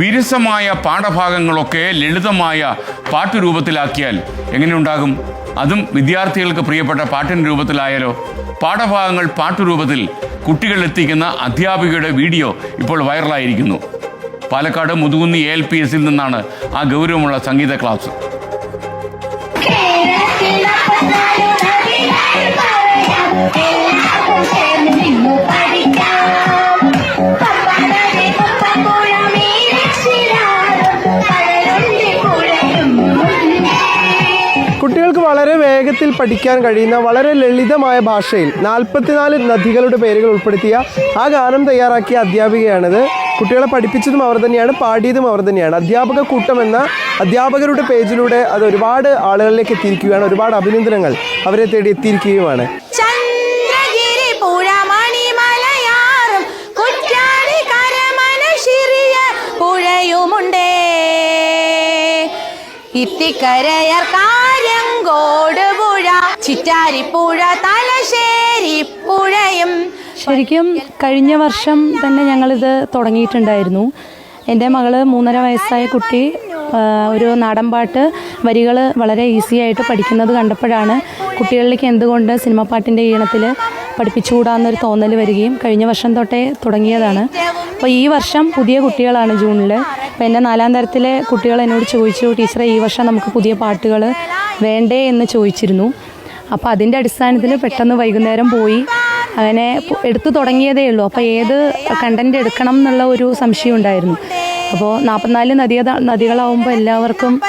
വിരസമായ പാഠഭാഗങ്ങളൊക്കെ ലളിതമായ പാട്ടുരൂപത്തിലാക്കിയാൽ എങ്ങനെയുണ്ടാകും? അതും വിദ്യാർത്ഥികൾക്ക് പ്രിയപ്പെട്ട പാട്ടിന്റെ രൂപത്തിലായാലോ? പാഠഭാഗങ്ങൾ പാട്ടുരൂപത്തിൽ കുട്ടികളിലെത്തിക്കുന്ന അധ്യാപികയുടെ വീഡിയോ ഇപ്പോൾ വൈറലായിരിക്കുന്നു. Palakkad Muthukunni A L P എസിൽ നിന്നാണ് ആ ഗൗരവമുള്ള സംഗീത ക്ലാസ്. വേഗത്തിൽ പഠിക്കാൻ കഴിയുന്ന വളരെ ലളിതമായ ഭാഷയിൽ നാൽപ്പത്തിനാല് നദികളുടെ പേരുകൾ ഉൾപ്പെടുത്തിയ ആ ഗാനം തയ്യാറാക്കിയ അധ്യാപികയാണിത്. കുട്ടികളെ പഠിപ്പിച്ചതും അവർ തന്നെയാണ് പാടിയതും അവർ തന്നെയാണ്. അധ്യാപക കൂട്ടം എന്ന അധ്യാപകരുടെ പേജിലൂടെ അത് ഒരുപാട് ആളുകളിലേക്ക് എത്തിയിരിക്കുകയാണ്. ഒരുപാട് അഭിനന്ദനങ്ങൾ അവരെ തേടി എത്തിയിരിക്കുകയുമാണ്. ഇത്തിക്കരയർ പുഴ കാര്യങ്കോട് പുഴ തലശ്ശേരി പുഴയും. ശരിക്കും കഴിഞ്ഞ വർഷം തന്നെ ഞങ്ങളിത് തുടങ്ങിയിട്ടുണ്ടായിരുന്നു. എന്റെ മകൾ മൂന്നര വയസ്സായ കുട്ടി ഒരു നാടൻ പാട്ട് വരികൾ വളരെ ഈസി ആയിട്ട് പഠിക്കുന്നത് കണ്ടപ്പോഴാണ് കുട്ടികളിലേക്ക് എന്തുകൊണ്ട് സിനിമ പാട്ടിന്റെ ഈണത്തിൽ പഠിപ്പിച്ചുകൂടാന്നൊരു തോന്നൽ വരികയും കഴിഞ്ഞ വർഷം തൊട്ടേ തുടങ്ങിയതാണ്. അപ്പോൾ ഈ വർഷം പുതിയ കുട്ടികളാണ് ജൂണിൽ അപ്പോൾ എന്റെ നാലാം തരത്തിലെ കുട്ടികൾ എന്നോട് ചോദിച്ചു ടീച്ചറെ ഈ വർഷം നമുക്ക് പുതിയ പാട്ടുകൾ വേണ്ടേ? എന്ന് ചോദിച്ചിരുന്നു. അപ്പോൾ അതിന്റെ അടിസ്ഥാനത്തിൽ പെട്ടെന്ന് വൈകുന്നേരം പോയി. അങ്ങനെ എടുത്തു തുടങ്ങിയതേ ഉള്ളൂ. അപ്പോൾ ഏത് കണ്ടന്റ് എടുക്കണം എന്നുള്ള ഒരു സംശയം ഉണ്ടായിരുന്നു. അപ്പോൾ നാൽപ്പത്തിനാല് നദിയ നദികളാവുമ്പോൾ എല്ലാവർക്കും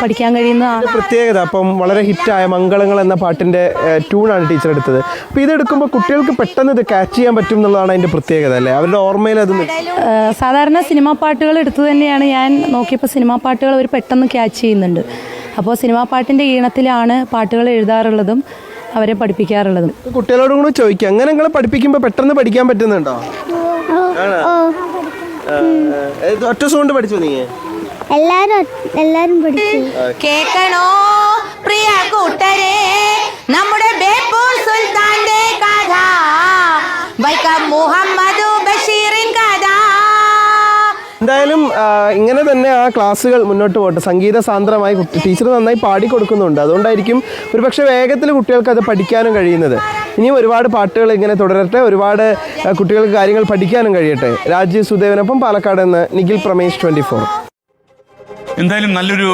പഠിക്കാൻ കഴിയുന്ന പ്രത്യേകത അപ്പം വളരെ ഹിറ്റായ മംഗളങ്ങൾ എന്ന പാട്ടിന്റെ ട്യൂണാണ് ടീച്ചർ എടുത്തത് അപ്പോൾ ഇതെടുക്കുമ്പോൾ കുട്ടികൾക്ക് പെട്ടെന്ന് ഇത് ക്യാച്ച് ചെയ്യാൻ പറ്റും എന്നുള്ളതാണ് അതിന്റെ പ്രത്യേകത അല്ലേ അവരുടെ ഓർമ്മയിൽ അത് സാധാരണ സിനിമാ പാട്ടുകൾ എടുത്തു തന്നെയാണ് ഞാൻ നോക്കിയപ്പോൾ സിനിമാ പാട്ടുകൾ അവർ പെട്ടെന്ന് ക്യാച്ച് ചെയ്യുന്നുണ്ട് അപ്പോൾ സിനിമാ പാട്ടിന്റെ ഈണത്തിലാണ് പാട്ടുകൾ എഴുതാറുള്ളതും അവരെ പഠിപ്പിക്കാറുള്ളതും കുട്ടികളോടും കൂടെ ചോദിക്കാം അങ്ങനെ നിങ്ങളെ പഠിപ്പിക്കുമ്പോൾ പെട്ടെന്ന് പഠിക്കാൻ പറ്റുന്നുണ്ടോ ഒറ്റ സൗണ്ട് പഠിച്ചോ നീ എല്ലാരും എല്ലാരും പഠിച്ചു കേക്കണോ? പ്രിയ കൂട്ടരെ നമ്മുടെ ബേപ്പൂർ സുൽത്താന്റെ കഥ. വൈക്കം മുഹമ്മദ് ബഷീറിൻ കഥ. എന്തായാലും ഇങ്ങനെ തന്നെ ആ ക്ലാസ്സുകൾ മുന്നോട്ട് പോട്ടെ സംഗീത സാന്ദ്രമായി കുട്ടി ടീച്ചർ നന്നായി പാടി കൊടുക്കുന്നുണ്ട്. അതുകൊണ്ടായിരിക്കും ഒരുപക്ഷെ വേഗത്തിൽ കുട്ടികൾക്ക് അത് പഠിക്കാനും കഴിയുന്നത്. ഇനിയും ഒരുപാട് പാട്ടുകൾ ഇങ്ങനെ തുടരട്ടെ. ഒരുപാട് കുട്ടികൾക്ക് കാര്യങ്ങൾ പഠിക്കാനും കഴിയട്ടെ. രാജീവ് സുദേവനൊപ്പം പാലക്കാട് നിന്ന് നിഖിൽ പ്രമേശ് ട്വന്റി ഫോർ. എന്തായാലും നല്ലൊരു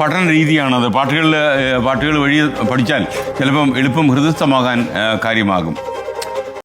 പഠന രീതിയാണത്. പാട്ടുകളിൽ പാട്ടുകൾ വഴി പഠിച്ചാൽ ചിലപ്പം എളുപ്പം ഹൃദയസ്ഥമാകാൻ കാര്യമാകും.